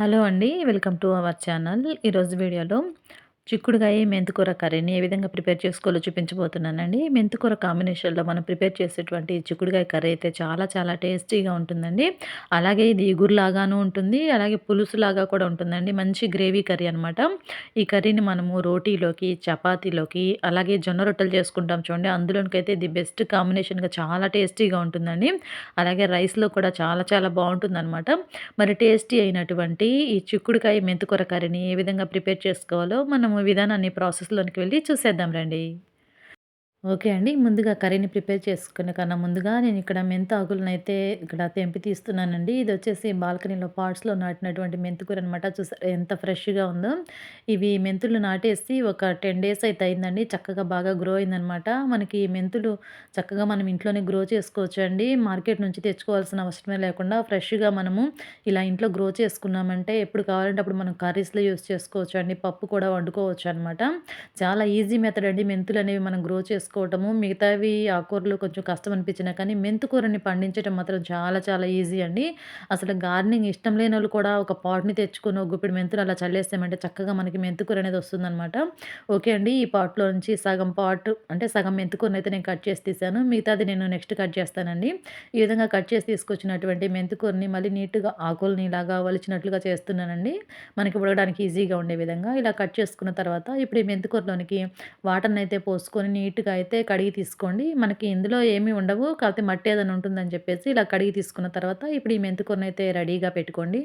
Hello అండి. Welcome to our channel. ఈరోజు వీడియోలో చిక్కుడుగాయ, మెంతికూర కర్రీని ఏ విధంగా ప్రిపేర్ చేసుకోవాలో చూపించబోతున్నానండి. మెంతికూర కాంబినేషన్‌లో మనం ప్రిపేర్ చేసేటువంటి చిక్కుడుగాయ కర్రీ అయితే చాలా చాలా టేస్టీగా ఉంటుందండి. అలాగే ఇది ఇగురులాగాను ఉంటుంది. అలాగే పులుసులాగా కూడా ఉంటుందండి. మంచి గ్రేవీ కర్రీ అనమాట. ఈ కర్రీని మనము రోటీలోకి, చపాతీలోకి అలాగే జొన్న రొట్టెలు చేసుకుంటాం చూడండి. అందులోనికైతే ఇది బెస్ట్ కాంబినేషన్‌గా చాలా టేస్టీగా ఉంటుందండి. అలాగే రైస్‌లో కూడా చాలా చాలా బావుంటుందనమాట. మరి టేస్టీ అయినటువంటి ఈ చిక్కుడుకాయ మెంతికూర కర్రీని ఏ విధంగా ప్రిపేర్ చేసుకోవాలో మనము విధానాన్ని ప్రాసెస్‌లోనికి వెళ్ళి చూసేద్దాం రండి. ఓకే అండి. ముందుగా కర్రీని ప్రిపేర్ చేసుకునే కన్నా ముందుగా నేను ఇక్కడ మెంతాకులనైతే ఇక్కడ తెంపి తీస్తున్నానండి. ఇది వచ్చేసి బాల్కనీలో పాట్స్‌లో నాటినటువంటి మెంతికూర అనమాట. చూసారు ఎంత ఫ్రెష్‌గా ఉందో. ఇవి మెంతులు నాటేసి ఒక 10 డేస్ అయితే అయిందండి. చక్కగా బాగా గ్రో అయిందనమాట. మనకి ఈ మెంతులు చక్కగా మనం ఇంట్లోనే గ్రో చేసుకోవచ్చు అండి మార్కెట్ నుంచి తెచ్చుకోవాల్సిన అవసరమే లేకుండా ఫ్రెష్‌గా మనము ఇలా ఇంట్లో గ్రో చేసుకున్నామంటే ఎప్పుడు కావాలంటే అప్పుడు మనం కర్రీస్‌లో యూజ్ చేసుకోవచ్చండి. పప్పు కూడా వండుకోవచ్చు అనమాట చాలా ఈజీ మెథడ్ అండి మెంతులు అనేవి మనం గ్రో చేసుకోవటము. మిగతావి ఆకుకూరలు కొంచెం కష్టం అనిపించినా కానీ మెంతికూరని పండించడం మాత్రం చాలా చాలా ఈజీ అండి. అసలు గార్డెనింగ్ ఇష్టం లేనోళ్ళు కూడా ఒక పాట్‌ని తెచ్చుకుని ఒక మెంతులు అలా చల్లేస్తామంటే చక్కగా మనకి మెంతికూర అనేది వస్తుందనమాట. ఓకే అండి. ఈ పాట్‌లో నుంచి సగం పాట్ అంటే సగం మెంతికూరనైతే నేను కట్ చేసి తీసాను మిగతాది నేను నెక్స్ట్ కట్ చేస్తానండి. ఈ విధంగా కట్ చేసి తీసుకొచ్చినటువంటి మెంతుకూరని మళ్ళీ నీట్‌గా ఆకులని ఇలాగా వలిచినట్లుగా చేస్తున్నానండి. మనకి ఉడకడానికి ఈజీగా ఉండే విధంగా. ఇలా కట్ చేసుకున్న తర్వాత ఇప్పుడు ఈ మెంతికూరలోకి వాటర్ని అయితే పోసుకొని నీట్‌గా అయితే కడిగి తీసుకోండి. మనకి ఇందులో ఏమీ ఉండవు. కాకపోతే మట్టి ఏదైనా ఉంటుందని చెప్పేసి ఇలా కడిగి తీసుకున్న తర్వాత ఇప్పుడు ఈ మెంతికూరనైతే రెడీగా పెట్టుకోండి.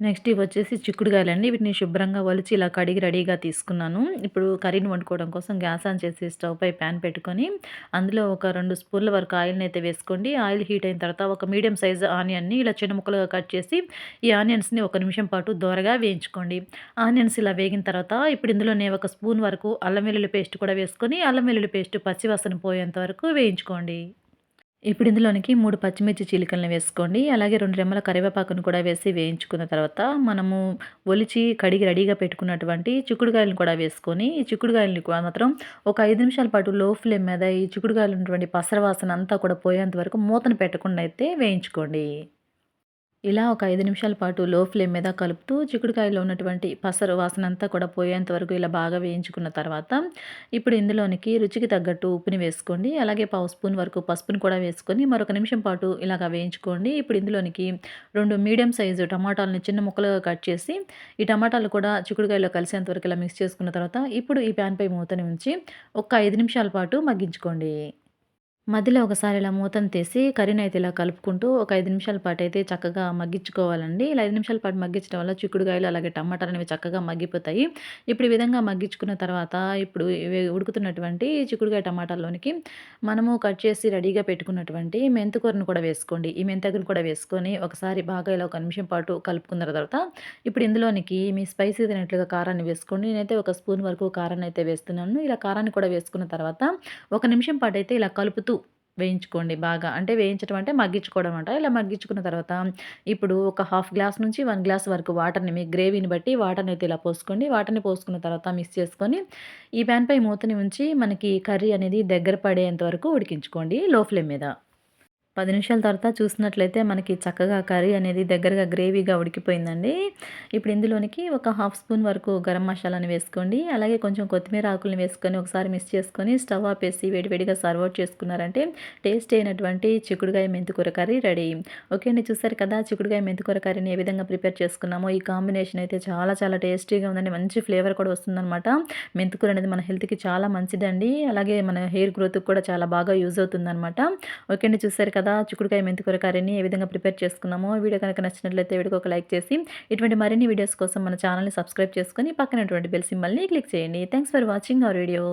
నెక్స్ట్ ఇవొచ్చేసి చిక్కుడుగాయలండి. వీటిని శుభ్రంగా వలిచి ఇలా కడిగి రెడీగా తీసుకున్నాను. ఇప్పుడు కర్రీని వండుకోవడం కోసం గ్యాస్ ఆన్ చేసి స్టవ్ పై పాన్ పెట్టుకొని, అందులో ఒక రెండు స్పూన్ల వరకు ఆయిల్ని అయితే వేసుకోండి. ఆయిల్ హీట్ అయిన తర్వాత ఒక మీడియం సైజ్ ఆనియన్‌ని ఇలా చిన్న ముక్కలుగా కట్ చేసి, ఈ ఆనియన్స్‌ని ఒక నిమిషం పాటు దోరగా వేయించుకోండి. ఆనియన్స్ ఇలా వేగిన తర్వాత ఇప్పుడు ఇందులోనే ఒక స్పూన్ వరకు అల్లం వెల్లుల్లి పేస్ట్ కూడా వేసుకొని, అల్లం వెల్లుల్లి పేస్ట్ పచ్చివాసన పోయేంత వరకు వేయించుకోండి. ఇప్పుడు ఇందులోనికి మూడు పచ్చిమిర్చి చీలికలను వేసుకోండి. అలాగే రెండు రెమ్మల కరివేపాకును కూడా వేసి వేయించుకున్న తర్వాత, మనము ఒలిచి కడిగి రెడీగా పెట్టుకున్నటువంటి చిక్కుడుకాయలను కూడా వేసుకొని, ఈ చిక్కుడుకాయలని కూడా మాత్రం ఒక ఐదు నిమిషాల పాటు లో ఫ్లేమ్ మీద ఈ చిక్కుడుకాయలు ఉన్నటువంటి పసర వాసన అంతా కూడా పోయేంత వరకు మూతను పెట్టకుండా అయితే వేయించుకోండి. ఇలా ఒక ఐదు నిమిషాల పాటు లో ఫ్లేమ్ మీద కలుపుతూ చిక్కుడుకాయలో ఉన్నటువంటి పసరు వాసనంతా కూడా పోయేంత వరకు ఇలా బాగా వేయించుకున్న తర్వాత, ఇప్పుడు ఇందులోనికి రుచికి తగ్గట్టు ఉప్పుని వేసుకోండి. అలాగే పావు స్పూన్ వరకు పసుపుని కూడా వేసుకొని మరొక నిమిషం పాటు ఇలాగ వేయించుకోండి. ఇప్పుడు ఇందులోనికి రెండు మీడియం సైజు టమాటాలను చిన్న ముక్కలుగా కట్ చేసి, ఈ టమాటాలు కూడా చిక్కుడుకాయలో కలిసేంత వరకు ఇలా మిక్స్ చేసుకున్న తర్వాత, ఇప్పుడు ఈ ప్యాన్‌పై మూతని ఉంచి ఒక ఐదు నిమిషాల పాటు మగ్గించుకోండి. మధ్యలో ఒకసారి ఇలా మూతను తీసి అయితే ఇలా కలుపుకుంటూ ఒక ఐదు నిమిషాల పాటైతే చక్కగా మగ్గించుకోవాలండి. ఇలా ఐదు నిమిషాల పాటు మగ్గించడం వల్ల చిక్కుడుగాయలు అలాగే టమాటాలనేవి చక్కగా మగ్గిపోతాయి. ఇప్పుడు ఈ విధంగా మగ్గించుకున్న తర్వాత ఇప్పుడు ఉడుకుతున్నటువంటి చిక్కుడుగాయ టమాటాల్లోనికి మనము కట్ చేసి రెడీగా పెట్టుకున్నటువంటి మెంతికూరను కూడా వేసుకోండి. ఈ మెంతాకును కూడా వేసుకొని ఒకసారి బాగా ఇలా ఒక నిమిషం పాటు కలుపుకున్న తర్వాత ఇప్పుడు ఇందులోనికి మీ స్పైసీ తినట్లుగా కారాన్ని వేసుకోండి. నేనైతే ఒక స్పూన్ వరకు కారాన్నయితే వేస్తున్నాను. ఇలా కారాన్ని కూడా వేసుకున్న తర్వాత ఒక నిమిషం పాటైతే ఇలా కలుపుతూ వేయించుకోండి బాగా. అంటే వేయించడం అంటే మగ్గించుకోవడం అంట. ఇలా మగ్గించుకున్న తర్వాత ఇప్పుడు ఒక హాఫ్ గ్లాస్ నుంచి వన్ గ్లాస్ వరకు వాటర్‌ని మీ గ్రేవీని బట్టి వాటర్ని అయితే ఇలా పోసుకోండి. వాటర్‌ని పోసుకున్న తర్వాత మిక్స్ చేసుకొని ఈ ప్యాన్‌పై మూతని ఉంచి మనకి కర్రీ అనేది దగ్గర పడేంత వరకు ఉడికించుకోండి లో ఫ్లేమ్ మీద. పది నిమిషాల తర్వాత చూసినట్లయితే మనకి చక్కగా కర్రీ అనేది దగ్గరగా గ్రేవీగా ఉడికిపోయిందండి. ఇప్పుడు ఇందులోనికి ఒక హాఫ్ స్పూన్ వరకు గరం మసాలాని వేసుకోండి. అలాగే కొంచెం కొత్తిమీర ఆకులను వేసుకొని ఒకసారి మిక్స్ చేసుకొని స్టవ్ ఆపేసి వేడివేడిగా సర్వ్ అవుట్ చేసుకున్నారంటే టేస్టీ అయినటువంటి చిక్కుడుగాయ మెంతికూర కర్రీ రెడీ. ఓకే అండి. చూసారు కదా చిక్కుడుగాయ మెంతికూర కర్రీని ఏ విధంగా ప్రిపేర్ చేసుకున్నామో. ఈ కాంబినేషన్ అయితే చాలా చాలా టేస్టీగా ఉందండి. మంచి ఫ్లేవర్ కూడా వస్తుందనమాట. మెంతికూర అనేది మన హెల్త్‌కి చాలా మంచిదండి. అలాగే మన హెయిర్ గ్రోత్‌కి కూడా చాలా బాగా యూజ్ అవుతుందన్నమాట ఓకే అండి. చూసారు కదా చిక్కుడుకాయ మెంతికూర కర్రీని ఏ విధంగా ప్రిపేర్ చేసుకున్నామో. వీడియో కనుక నచ్చినట్లయితే వీడియోకి ఒక లైక్ చేసి ఇటువంటి మరిన్ని వీడియోస్ కోసం మన ఛానల్‌ని సబ్స్క్రైబ్ చేసుకొని పక్కనటువంటి బెల్ సిమ్మల్ని క్లిక్ చేయండి. Thanks for watching our video.